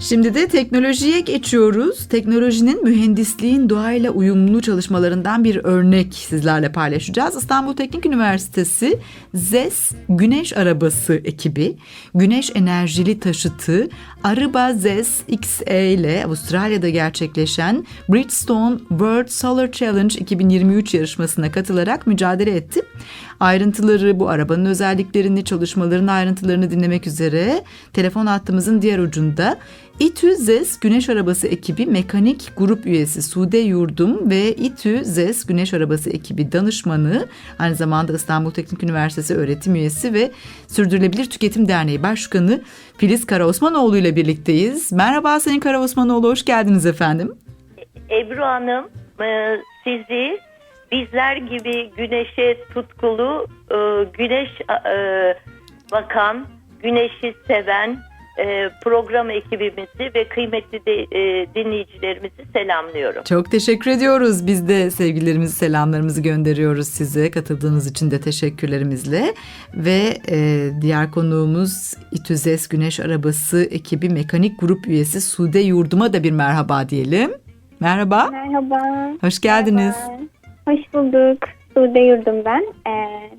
Şimdi de teknolojiye geçiyoruz. Teknolojinin mühendisliğin doğayla uyumlu çalışmalarından bir örnek sizlerle paylaşacağız. İstanbul Teknik Üniversitesi ZES Güneş Arabası ekibi, güneş enerjili taşıtı Aruba ZES XE ile Avustralya'da gerçekleşen Bridgestone World Solar Challenge 2023 yarışmasına katılarak mücadele etti. Ayrıntıları, bu arabanın özelliklerini, çalışmaların ayrıntılarını dinlemek üzere telefon hattımızın diğer ucunda İTÜ ZES Güneş Arabası ekibi mekanik grup üyesi Sude Yurdum ve İTÜ ZES Güneş Arabası ekibi danışmanı, aynı zamanda İstanbul Teknik Üniversitesi öğretim üyesi ve Sürdürülebilir Tüketim Derneği Başkanı Filiz Karaosmanoğlu ile birlikteyiz. Merhaba Sayın Karaosmanoğlu, hoş geldiniz efendim. Ebru Hanım e, sizi bizler gibi güneşe tutkulu, e, güneş e, bakan, güneşi seven e, program ekibimizi ve kıymetli de, e, dinleyicilerimizi selamlıyorum. Çok teşekkür ediyoruz. Biz de sevgilerimizi, selamlarımızı gönderiyoruz size. Katıldığınız için de teşekkürlerimizle. Ve e, diğer konuğumuz İTÜZES Güneş Arabası ekibi mekanik grup üyesi Sude Yurdum'a da bir merhaba diyelim. Merhaba, Merhaba. hoş geldiniz. Merhaba. Hoş bulduk. Sude Yurdum ben. Ee,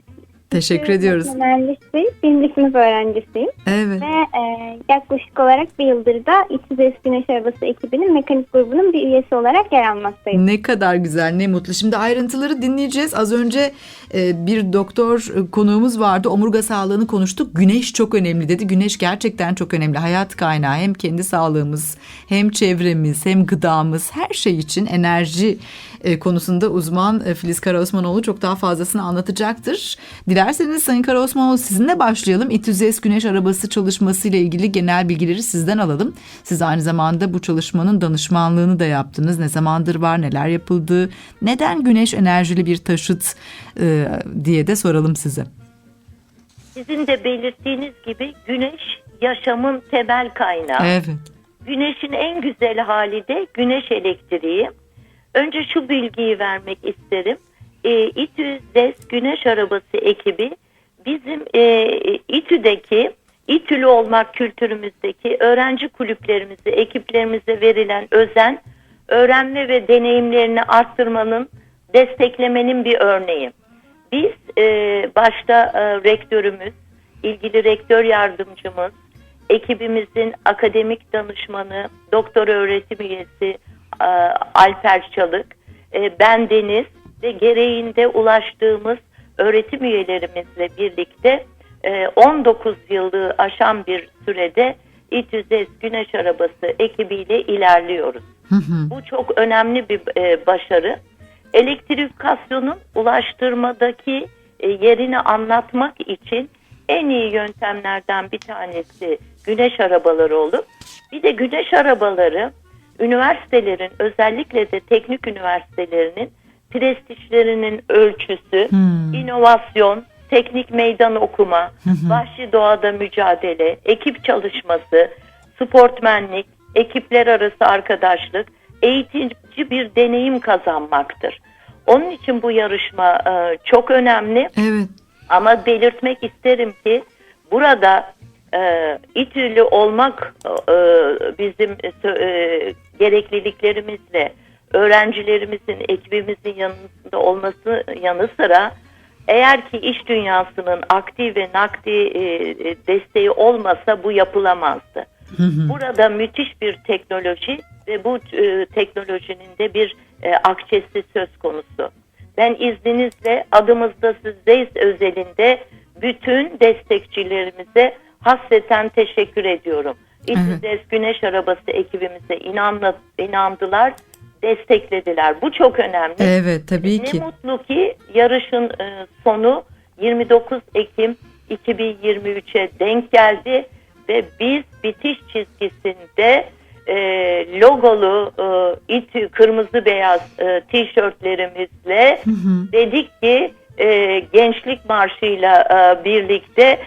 Teşekkür ediyoruz. Mühendisi, birinci sınıf öğrencisiyim. Evet. Ve e, yaklaşık olarak bir yıldır da İTÜZES Güneş Arabası ekibinin mekanik grubunun bir üyesi olarak yer almaktayım. Ne kadar güzel, ne mutlu. Şimdi ayrıntıları dinleyeceğiz. Az önce e, bir doktor e, konuğumuz vardı. Omurga sağlığını konuştuk. Güneş çok önemli dedi. Güneş gerçekten çok önemli. Hayat kaynağı hem kendi sağlığımız, hem çevremiz, hem gıdamız, her şey için enerji e, konusunda uzman e, Filiz Karaosmanoğlu çok daha fazlasını anlatacaktır. Dilerseniz Sayın Karaosmanoğlu sizinle başlayalım. İTÜZES Güneş Arabası çalışması ile ilgili genel bilgileri sizden alalım. Siz aynı zamanda bu çalışmanın danışmanlığını da yaptınız. Ne zamandır var, neler yapıldı, neden güneş enerjili bir taşıt e, diye de soralım size. Sizin de belirttiğiniz gibi güneş yaşamın temel kaynağı. Evet. Güneşin en güzel hali de güneş elektriği. Önce şu bilgiyi vermek isterim. E, İTÜ ZES Güneş Arabası ekibi bizim e, İTÜ'deki İTÜ'lü olmak kültürümüzdeki öğrenci kulüplerimize, ekiplerimize verilen özen, öğrenme ve deneyimlerini arttırmanın, desteklemenin bir örneği. Biz e, başta e, rektörümüz, ilgili rektör yardımcımız, ekibimizin akademik danışmanı, doktor öğretim üyesi e, Alper Çalık, e, ben Deniz ve gereğinde ulaştığımız öğretim üyelerimizle birlikte e, 19 yılı aşan bir sürede İTÜZES Güneş Arabası ekibiyle ilerliyoruz. Hı hı. Bu çok önemli bir e, başarı. Elektrifikasyonun ulaştırmadaki e, yerini anlatmak için en iyi yöntemlerden bir tanesi güneş arabaları olup bir de güneş arabaları üniversitelerin özellikle de teknik üniversitelerinin prestijlerinin ölçüsü, Hmm. inovasyon, teknik meydan okuma, hı. vahşi doğada mücadele, ekip çalışması, sportmenlik, ekipler arası arkadaşlık, eğitici bir deneyim kazanmaktır. Onun için bu yarışma e, çok önemli. Evet. Ama belirtmek isterim ki burada e, İTÜ'lü olmak e, bizim e, gerekliliklerimizle öğrencilerimizin, ekibimizin yanında olması yanı sıra eğer ki iş dünyasının aktif ve nakdi e, e, desteği olmasa bu yapılamazdı. Hı hı. Burada müthiş bir teknoloji ve bu e, teknolojinin de bir e, akçesi söz konusu. Ben izninizle adımızda sizdeyiz özelinde bütün destekçilerimize hasreten teşekkür ediyorum. İTÜZES Güneş Arabası ekibimize inanla, inandılar, desteklediler. Bu çok önemli. Evet tabii ki. Ne mutlu ki yarışın e, sonu 29 Ekim 2023'e denk geldi ve biz bitiş çizgisinde e, logolu e, İTÜ kırmızı beyaz e, tişörtlerimizle Hı hı. dedik ki e, gençlik marşıyla e, birlikte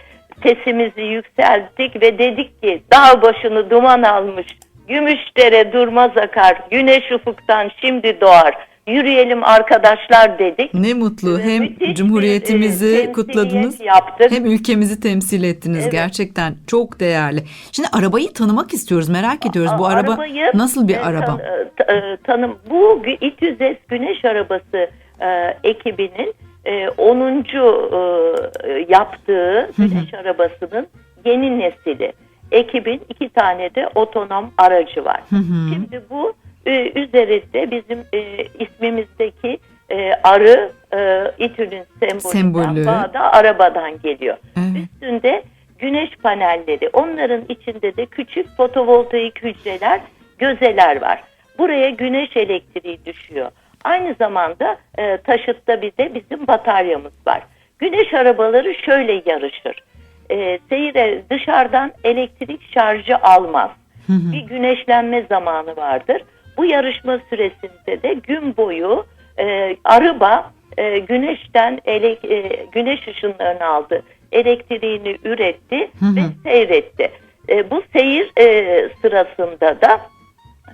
sesimizi yükselttik ve dedik ki dağ başını duman almış gümüşdere durmaz akar güneş ufuktan şimdi doğar yürüyelim arkadaşlar dedik. Ne mutlu. Hem müthiş e, Cumhuriyetimizi kutladınız. yaptık. Hem ülkemizi temsil ettiniz. Evet. Gerçekten çok değerli. Şimdi arabayı tanımak istiyoruz. Merak ediyoruz. Bu araba arabayı, nasıl bir e, araba? e, ta- tanım bu İTÜZES Güneş Arabası e, ekibinin e, 10. e, yaptığı güneş arabasının yeni nesili. Ekibin iki tane de otonom aracı var. Hı hı. Şimdi bu e, üzerinde bizim e, ismimizdeki e, arı e, İTÜ'nün Sembolü. bağda arabadan geliyor. Evet. Üstünde güneş panelleri, onların içinde de küçük fotovoltaik hücreler, gözeler var. Buraya güneş elektriği düşüyor. Aynı zamanda e, taşıtta bir de bizim bataryamız var. Güneş arabaları şöyle yarışır. E, seyre dışarıdan elektrik şarjı almaz. Bir güneşlenme zamanı vardır. Bu yarışma süresinde de gün boyu e, araba e, güneşten elek, e, güneş ışınlarını aldı. Elektriğini üretti Hı hı. ve seyretti. E, bu seyir e, sırasında da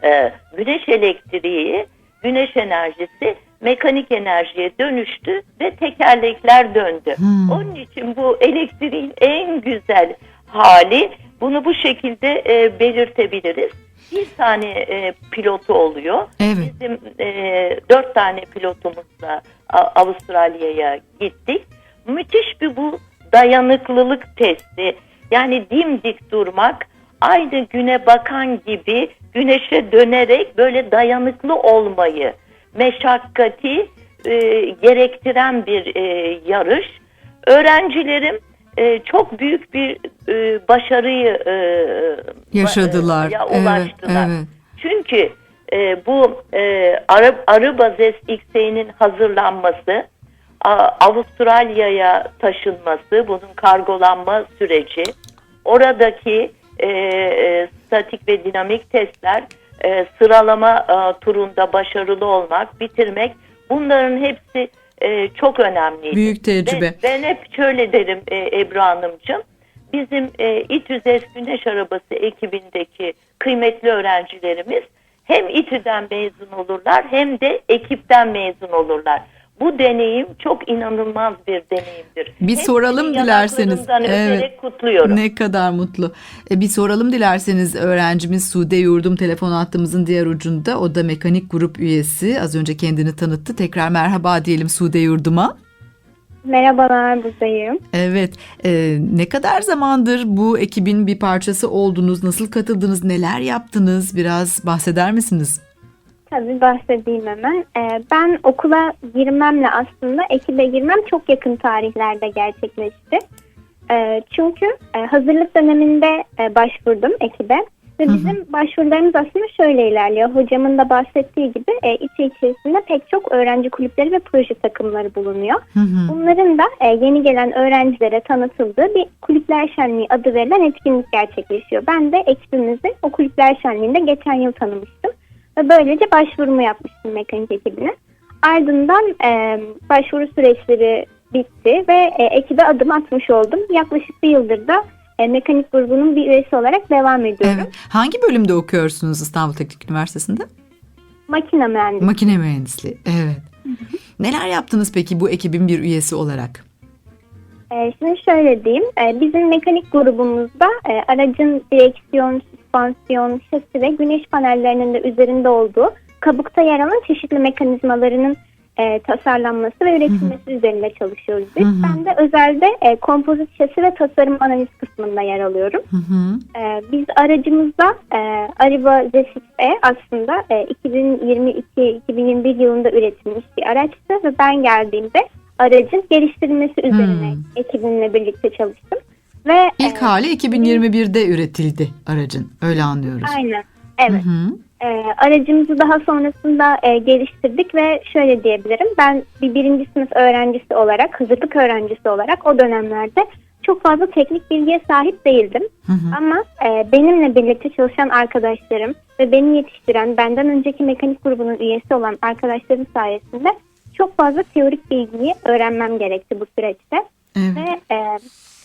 e, güneş elektriği, güneş enerjisi mekanik enerjiye dönüştü ve tekerlekler döndü. Hmm. Onun için bu elektriğin en güzel hali bunu bu şekilde e, belirtebiliriz. Bir tane e, pilotu oluyor. Evet. Bizim e, dört tane pilotumuzla Avustralya'ya gittik. Müthiş bir bu dayanıklılık testi. Yani dimdik durmak, aynı güne bakan gibi güneşe dönerek böyle dayanıklı olmayı, meşakkati e, gerektiren bir e, yarış. Öğrencilerim e, çok büyük bir e, başarıyı e, Yaşadılar. ya Evet, ulaştılar. evet. Çünkü e, bu e, arı, arı bazes X'inin hazırlanması, Avustralya'ya taşınması, bunun kargolanma süreci, oradaki e, e, statik ve dinamik testler, e, sıralama e, turunda başarılı olmak, bitirmek, bunların hepsi e, çok önemliydi. Büyük tecrübe. Ve ben hep şöyle derim e, Ebru Hanımcığım. Bizim e, İTÜZES Güneş Arabası ekibindeki kıymetli öğrencilerimiz hem İTÜ'den mezun olurlar hem de ekipten mezun olurlar. Bu deneyim çok inanılmaz bir deneyimdir. Bir Hepsini soralım dilerseniz. öperek kutluyorum. Ne kadar mutlu. E, bir soralım dilerseniz öğrencimiz Sude Yurdum telefon hattımızın diğer ucunda. O da mekanik grup üyesi. Az önce kendini tanıttı. Tekrar merhaba diyelim Sude Yurdum'a. Merhabalar buradayım. Evet. e, ne kadar zamandır bu ekibin bir parçası oldunuz? Nasıl katıldınız? Neler yaptınız? Biraz bahseder misiniz? Tabii bahsedeyim hemen. Ee, ben okula girmemle aslında ekibe girmem çok yakın tarihlerde gerçekleşti. Ee, çünkü e, hazırlık döneminde e, başvurdum ekibe. Ve Hı hı. bizim başvurularımız aslında şöyle ilerliyor. Hocamın da bahsettiği gibi e, içi içerisinde pek çok öğrenci kulüpleri ve proje takımları bulunuyor. Hı hı. Bunların da e, yeni gelen öğrencilere tanıtıldığı bir kulüpler şenliği adı verilen etkinlik gerçekleşiyor. Ben de ekibimizi o kulüpler şenliğinde geçen yıl tanımıştım. Ve böylece başvurumu yapmıştım mekanik ekibine. Ardından e, başvuru süreçleri bitti ve e, ekibe adım atmış oldum. Yaklaşık bir yıldır da e, mekanik grubunun bir üyesi olarak devam ediyorum. Evet. Hangi bölümde okuyorsunuz İstanbul Teknik Üniversitesi'nde? Makine mühendisi. Makine mühendisliği. Evet. Neler yaptınız peki bu ekibin bir üyesi olarak? Ee, şimdi şöyle diyeyim, e, bizim mekanik grubumuzda e, aracın direksiyon, süspansiyon, şasi ve güneş panellerinin de üzerinde olduğu kabukta yer alan çeşitli mekanizmalarının e, tasarlanması ve üretilmesi üzerinde çalışıyoruz biz. Hı hı. Ben de özelde e, kompozit şasi ve tasarım analiz kısmında yer alıyorum. E, biz aracımızda e, Arriva ZSXE aslında e, 2022-2021 yılında üretilmiş bir araçtı ve ben geldiğimde aracın geliştirilmesi üzerine Hmm. ekibimle birlikte çalıştım. Ve İlk e, hali 2021'de üretildi aracın. Öyle anlıyoruz. aynen evet. Hı hı. E, aracımızı daha sonrasında e, geliştirdik ve şöyle diyebilirim. Ben bir birinci sınıf öğrencisi olarak, hazırlık öğrencisi olarak o dönemlerde çok fazla teknik bilgiye sahip değildim. Hı hı. Ama e, benimle birlikte çalışan arkadaşlarım ve beni yetiştiren, benden önceki mekanik grubunun üyesi olan arkadaşlarım sayesinde çok fazla teorik bilgiyi öğrenmem gerekti bu süreçte. Evet. Ve e,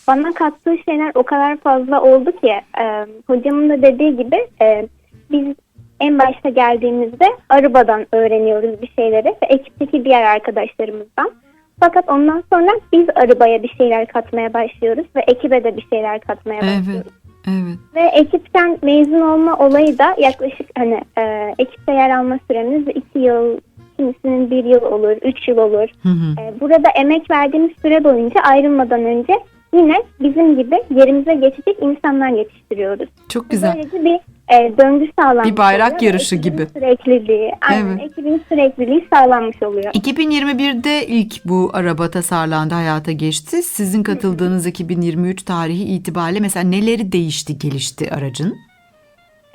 bana kattığı şeyler o kadar fazla oldu ki e, hocamın da dediği gibi e, biz en başta geldiğimizde Aruba'dan öğreniyoruz bir şeyleri ve ekipteki diğer arkadaşlarımızdan. Fakat ondan sonra biz Aruba'ya bir şeyler katmaya başlıyoruz ve ekibe de bir şeyler katmaya Evet. başlıyoruz. Evet. Ve ekipten mezun olma olayı da yaklaşık hani e, ekipte yer alma süremiz iki yıl, kimisinin bir yıl olur, üç yıl olur. Hı hı. E, burada emek verdiğimiz süre boyunca ayrılmadan önce yine bizim gibi yerimize geçecek insanlar yetiştiriyoruz. Çok güzel. Böylece bir e, döngü sağlanmış Bir bayrak oluyor yarışı ekibin gibi. Sürekliliği, aynen, Evet. ekibin sürekliliği sağlanmış oluyor. 2021'de ilk bu araba tasarlandı, hayata geçti. Sizin katıldığınız 2023 tarihi itibariyle mesela neleri değişti, gelişti aracın?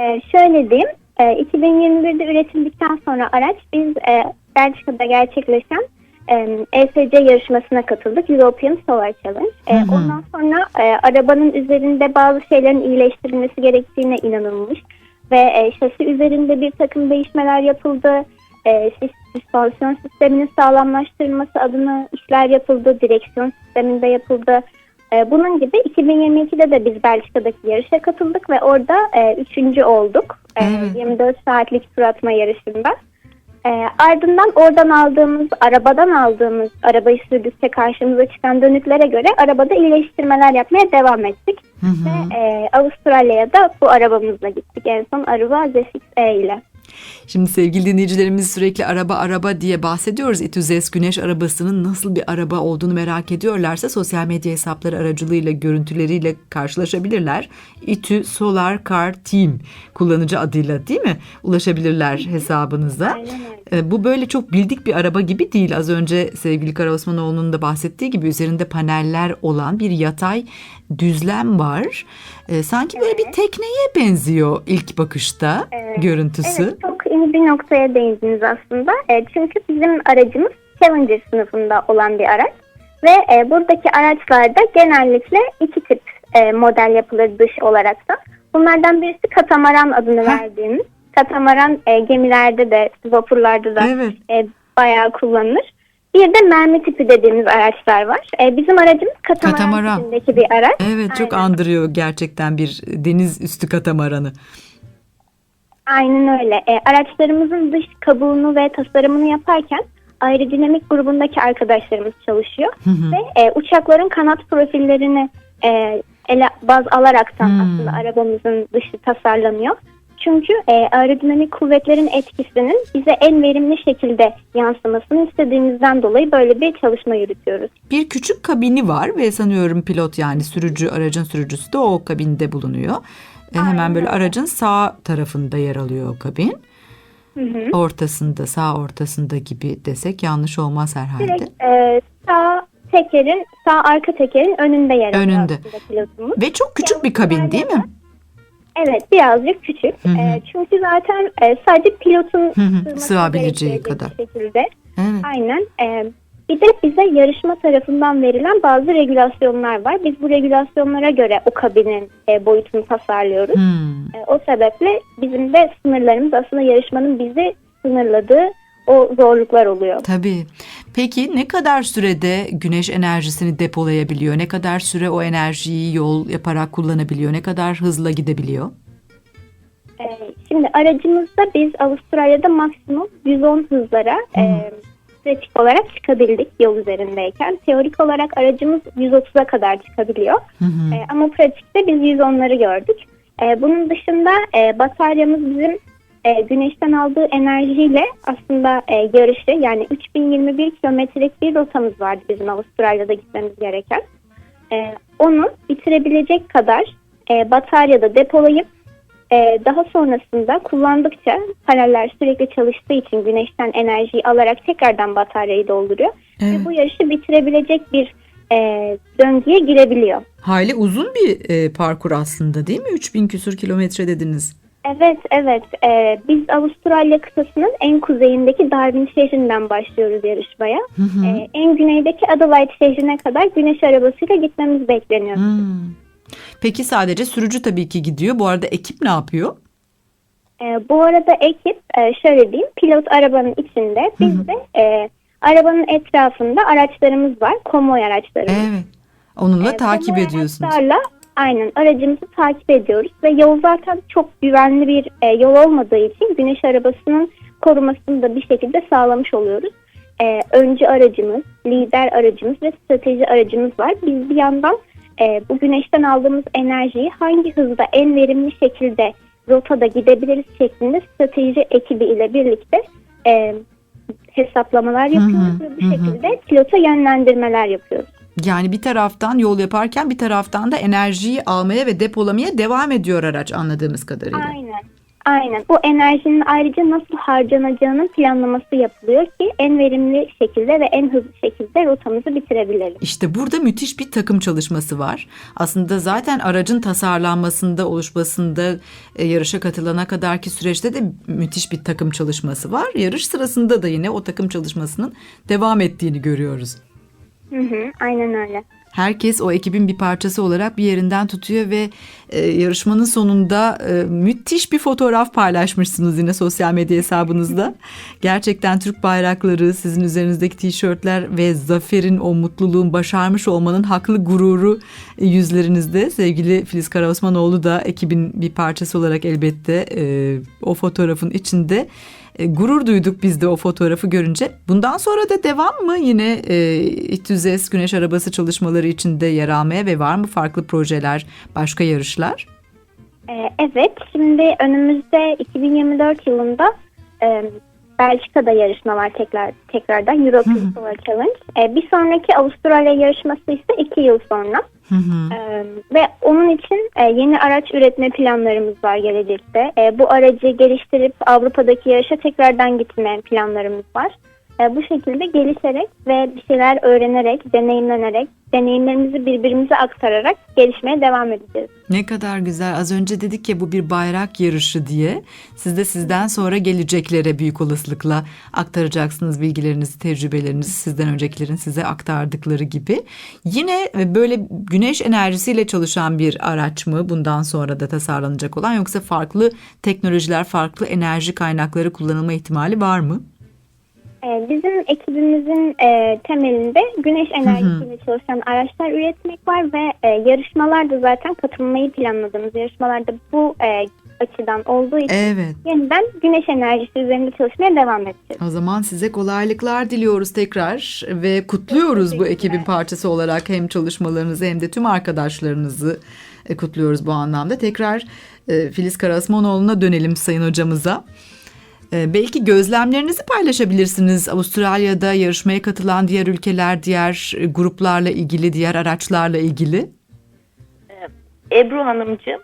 Ee, şöyle diyeyim, e, 2021'de üretildikten sonra araç biz e, Belçika'da gerçekleşen e, ESC yarışmasına katıldık. European Solar Challenge. E, Hı hı. ondan sonra e, arabanın üzerinde bazı şeylerin iyileştirilmesi gerektiğine inanılmış. Ve e, şasi üzerinde bir takım değişmeler yapıldı. E, süspansiyon sisteminin sağlamlaştırılması adına işler yapıldı. Direksiyon sisteminde yapıldı. E, bunun gibi 2022'de de biz Belçika'daki yarışa katıldık ve orada e, üçüncü olduk. E, Evet. 24 saatlik tur atma yarışında. E, ardından oradan aldığımız, arabadan aldığımız, arabayı sürdükçe karşımıza çıkan dönütlere göre arabada iyileştirmeler yapmaya devam ettik. Hı hı. Ve e, Avustralya'ya da bu arabamızla gittik. En son Aruba ZX-E ile. Şimdi sevgili dinleyicilerimiz sürekli araba araba diye bahsediyoruz. İTÜZES güneş arabasının nasıl bir araba olduğunu merak ediyorlarsa sosyal medya hesapları aracılığıyla görüntüleriyle karşılaşabilirler. İTÜ Solar Car Team kullanıcı adıyla değil mi? Ulaşabilirler hesabınıza. Aynen öyle. E, Bu böyle çok bildik bir araba gibi değil. Az önce sevgili Kara Osmanoğlu'nun da bahsettiği gibi üzerinde paneller olan bir yatay düzlem var. E, sanki böyle bir tekneye benziyor ilk bakışta Evet. görüntüsü. Evet çok iyi bir noktaya değindiniz aslında. E, çünkü bizim aracımız Challenger sınıfında olan bir araç. Ve e, buradaki araçlarda genellikle iki tip e, model yapılır dış olarak da. Bunlardan birisi katamaran adını Heh. verdiğimiz. Katamaran e, gemilerde de vapurlarda da Evet. e, bayağı kullanılır. Bir de mermi tipi dediğimiz araçlar var. E, bizim aracımız katamaran, Katamaran. tipindeki bir araç. Evet çok Aynen. andırıyor gerçekten bir deniz üstü katamaranı. Aynen öyle. E, araçlarımızın dış kabuğunu ve tasarımını yaparken aerodinamik grubundaki arkadaşlarımız çalışıyor. Hı hı. Ve e, uçakların kanat profillerini e, ele baz alaraktan Hmm. aslında arabamızın dışı tasarlanıyor. Çünkü e, aerodinamik kuvvetlerin etkisinin bize en verimli şekilde yansımasını istediğimizden dolayı böyle bir çalışma yürütüyoruz. Bir küçük kabini var ve sanıyorum pilot yani sürücü aracın sürücüsü de o kabinde bulunuyor. E, hemen Aynen böyle öyle. aracın sağ tarafında yer alıyor o kabin. Hı hı. Ortasında sağ ortasında gibi desek yanlış olmaz herhalde. Direkt e, sağ tekerin, sağ arka tekerin önünde yer alıyor Önünde. Ve çok küçük bir kabin değil mi? Evet birazcık küçük. Hı hı. Ee, çünkü zaten e, sadece pilotun Hı hı, sığabileceği kadar. şekilde. Evet. Aynen. Ee, bir de bize yarışma tarafından verilen bazı regülasyonlar var. Biz bu regülasyonlara göre o kabinin e, boyutunu tasarlıyoruz. Hmm. E, o sebeple bizim de sınırlarımız aslında yarışmanın bizi sınırladığı o zorluklar oluyor. Tabii. Peki ne kadar sürede güneş enerjisini depolayabiliyor? Ne kadar süre o enerjiyi yol yaparak kullanabiliyor? Ne kadar hızla gidebiliyor? Ee, şimdi aracımızda biz Avustralya'da maksimum 110 hızlara e, pratik olarak çıkabildik yol üzerindeyken. Teorik olarak aracımız 130'a kadar çıkabiliyor. Hı hı. E, ama pratikte biz 110'ları gördük. E, bunun dışında e, bataryamız bizim e, güneşten aldığı enerjiyle aslında e, yarışı yani 3021 kilometrelik bir rotamız vardı bizim Avustralya'da gitmemiz gereken. E, onu bitirebilecek kadar e, bataryada depolayıp e, daha sonrasında kullandıkça paneller sürekli çalıştığı için güneşten enerjiyi alarak tekrardan bataryayı dolduruyor. Evet. Ve bu yarışı bitirebilecek bir e, döngüye girebiliyor. Hayli uzun bir e, parkur aslında değil mi? 3000 küsur kilometre dediniz. Evet, evet. Ee, biz Avustralya kıtasının en kuzeyindeki Darwin şehrinden başlıyoruz yarışmaya. Hı hı. Ee, en güneydeki Adelaide şehrine kadar güneş arabasıyla gitmemiz bekleniyor. Hmm. Peki sadece sürücü tabii ki gidiyor. Bu arada ekip ne yapıyor? Ee, bu arada ekip, e, şöyle diyeyim, pilot arabanın içinde, biz de e, arabanın etrafında araçlarımız var, konvoy araçlarımız. Evet. Onunla Ee, takip ediyorsunuz. araçlarla Aynen aracımızı takip ediyoruz ve yol zaten çok güvenli bir e, yol olmadığı için güneş arabasının korumasını da bir şekilde sağlamış oluyoruz. E, öncü aracımız, lider aracımız ve strateji aracımız var. Biz bir yandan e, bu güneşten aldığımız enerjiyi hangi hızda en verimli şekilde rotada gidebiliriz şeklinde strateji ekibi ile birlikte e, hesaplamalar yapıyoruz hı, ve bu hı hı. şekilde pilota yönlendirmeler yapıyoruz. Yani bir taraftan yol yaparken bir taraftan da enerjiyi almaya ve depolamaya devam ediyor araç anladığımız kadarıyla. Aynen. Aynen. Bu enerjinin ayrıca nasıl harcanacağının planlaması yapılıyor ki en verimli şekilde ve en hızlı şekilde rotamızı bitirebilelim. İşte burada müthiş bir takım çalışması var. Aslında zaten aracın tasarlanmasında, oluşmasında, e, yarışa katılana kadarki süreçte de müthiş bir takım çalışması var. Yarış sırasında da yine o takım çalışmasının devam ettiğini görüyoruz. Hı hı, aynen öyle. Herkes o ekibin bir parçası olarak bir yerinden tutuyor ve e, yarışmanın sonunda e, müthiş bir fotoğraf paylaşmışsınız yine sosyal medya hesabınızda. Gerçekten Türk bayrakları, sizin üzerinizdeki tişörtler ve zaferin o mutluluğun başarmış olmanın haklı gururu e, yüzlerinizde. Sevgili Filiz Karaosmanoğlu da ekibin bir parçası olarak elbette e, o fotoğrafın içinde. E, gurur duyduk biz de o fotoğrafı görünce. Bundan sonra da devam mı yine e, İTÜZES güneş arabası çalışmaları içinde yer almaya ve var mı farklı projeler, başka yarışlar? Ee, evet, şimdi önümüzde 2024 yılında e, Belçika'da yarışma var tekrar tekrardan European Solar Challenge. Ee, bir sonraki Avustralya yarışması ise iki yıl sonra. Ve onun için e, yeni araç üretme planlarımız var gelecekte. E, bu aracı geliştirip Avrupa'daki yarışa tekrardan gitme planlarımız var. E, bu şekilde gelişerek ve bir şeyler öğrenerek, deneyimlenerek, deneyimlerimizi birbirimize aktararak gelişmeye devam edeceğiz. Ne kadar güzel. Az önce dedik ya bu bir bayrak yarışı diye. Siz de sizden sonra geleceklere büyük olasılıkla aktaracaksınız bilgilerinizi, tecrübelerinizi sizden öncekilerin size aktardıkları gibi. Yine böyle güneş enerjisiyle çalışan bir araç mı bundan sonra da tasarlanacak olan yoksa farklı teknolojiler, farklı enerji kaynakları kullanılma ihtimali var mı? E, bizim ekibimizin e, temelinde güneş enerjisiyle çalışan araçlar üretmek var ve e, yarışmalarda zaten katılmayı planladığımız yarışmalarda bu e, açıdan olduğu için Evet. yeniden güneş enerjisi üzerinde çalışmaya devam edeceğiz. O zaman size kolaylıklar diliyoruz tekrar ve kutluyoruz bu ekibin parçası olarak hem çalışmalarınızı hem de tüm arkadaşlarınızı kutluyoruz bu anlamda. Tekrar Filiz Karasmanoğlu'na dönelim sayın hocamıza. E, Belki gözlemlerinizi paylaşabilirsiniz. Avustralya'da yarışmaya katılan diğer ülkeler, diğer e, gruplarla ilgili, diğer araçlarla ilgili. Ebru Hanımcığım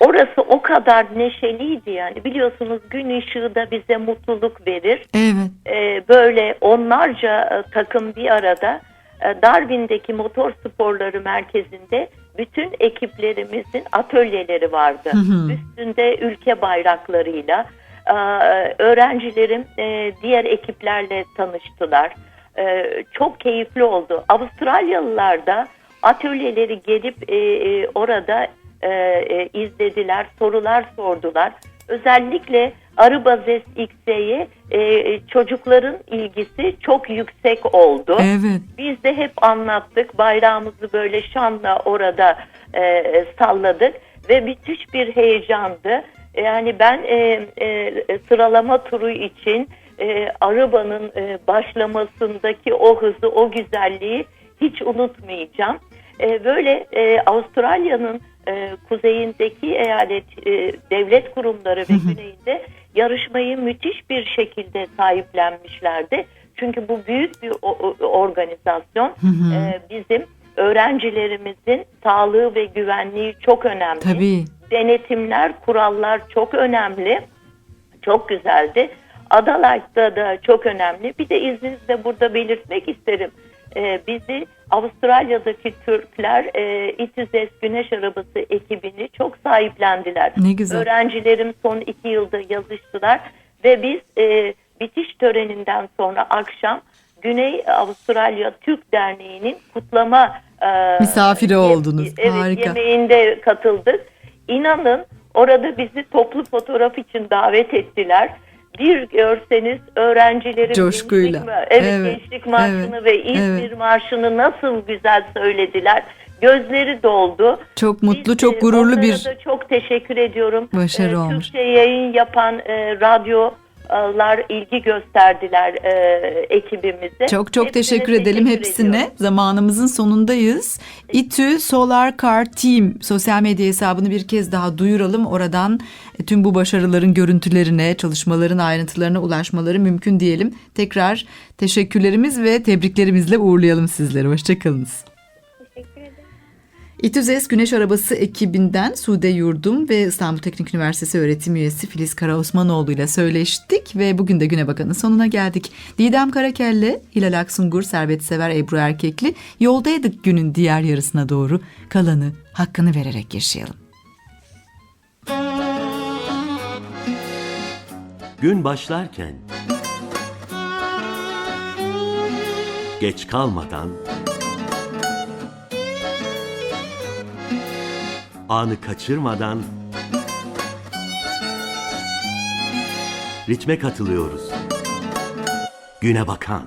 orası o kadar neşeliydi yani biliyorsunuz gün ışığı da bize mutluluk verir. Evet. Ee, böyle onlarca e, takım bir arada e, Darwin'deki motor sporları merkezinde bütün ekiplerimizin atölyeleri vardı. Hı hı. Üstünde ülke bayraklarıyla öğrencilerim e, diğer ekiplerle tanıştılar. E, çok keyifli oldu. Avustralyalılar da atölyeleri gelip e, e, orada izlediler, sorular sordular. Özellikle Arıbazes X'ye e, çocukların ilgisi çok yüksek oldu. Evet. Biz de hep anlattık. Bayrağımızı böyle şanla orada e, salladık ve müthiş bir heyecandı. Yani ben e, e, sıralama turu için e, arabanın e, başlamasındaki o hızı, o güzelliği hiç unutmayacağım. E, böyle e, Avustralya'nın e, kuzeyindeki eyalet e, devlet kurumları ve güneyinde yarışmayı müthiş bir şekilde sahiplenmişlerdi. Çünkü bu büyük bir organizasyon. E, bizim öğrencilerimizin sağlığı ve güvenliği çok önemli. Tabii. Denetimler, kurallar çok önemli. Çok güzeldi. Adalar'da da çok önemli. Bir de izninizle burada belirtmek isterim. Ee, bizi Avustralya'daki Türkler e, İTÜZES Güneş Arabası ekibini çok sahiplendiler. Ne güzel. Öğrencilerim son iki yılda yazıştılar ve biz e, bitiş töreninden sonra akşam Güney Avustralya Türk Derneği'nin kutlama e, Misafiri oldunuz. Evet, Harika. yemeğinde katıldık. İnanın orada bizi toplu fotoğraf için davet ettiler. bir görseniz öğrencilerin Coşkuyla. Gençlik, evet, Evet, Gençlik Marşı'nı evet, ve İzmir evet. Marşı'nı nasıl güzel söylediler. Gözleri doldu. Çok mutlu, Biz, çok e, gururlu onlara bir çok teşekkür ediyorum. başarı E, olmuş. Türkçe yayın yapan e, radyolar ilgi gösterdiler e, ekibimize. Çok çok Hepsine teşekkür edelim hepsine. ediyorum. Zamanımızın sonundayız. İTÜ Solar Car Team sosyal medya hesabını bir kez daha duyuralım. Oradan e, tüm bu başarıların görüntülerine, çalışmaların ayrıntılarına ulaşmaları mümkün diyelim. Tekrar teşekkürlerimiz ve tebriklerimizle uğurlayalım sizleri. Hoşçakalınız. İTÜZES Güneş Arabası ekibinden Sude Yurdum ve İstanbul Teknik Üniversitesi öğretim üyesi Filiz Karaosmanoğlu ile söyleştik ve bugün de Güne Bakan'ın sonuna geldik. Didem Karakelle, Hilal Aksungur, Servet Sever, Ebru Erkekli yoldaydık günün diğer yarısına doğru kalanı hakkını vererek yaşayalım. Gün başlarken geç kalmadan anı kaçırmadan ritme katılıyoruz. Güne bakan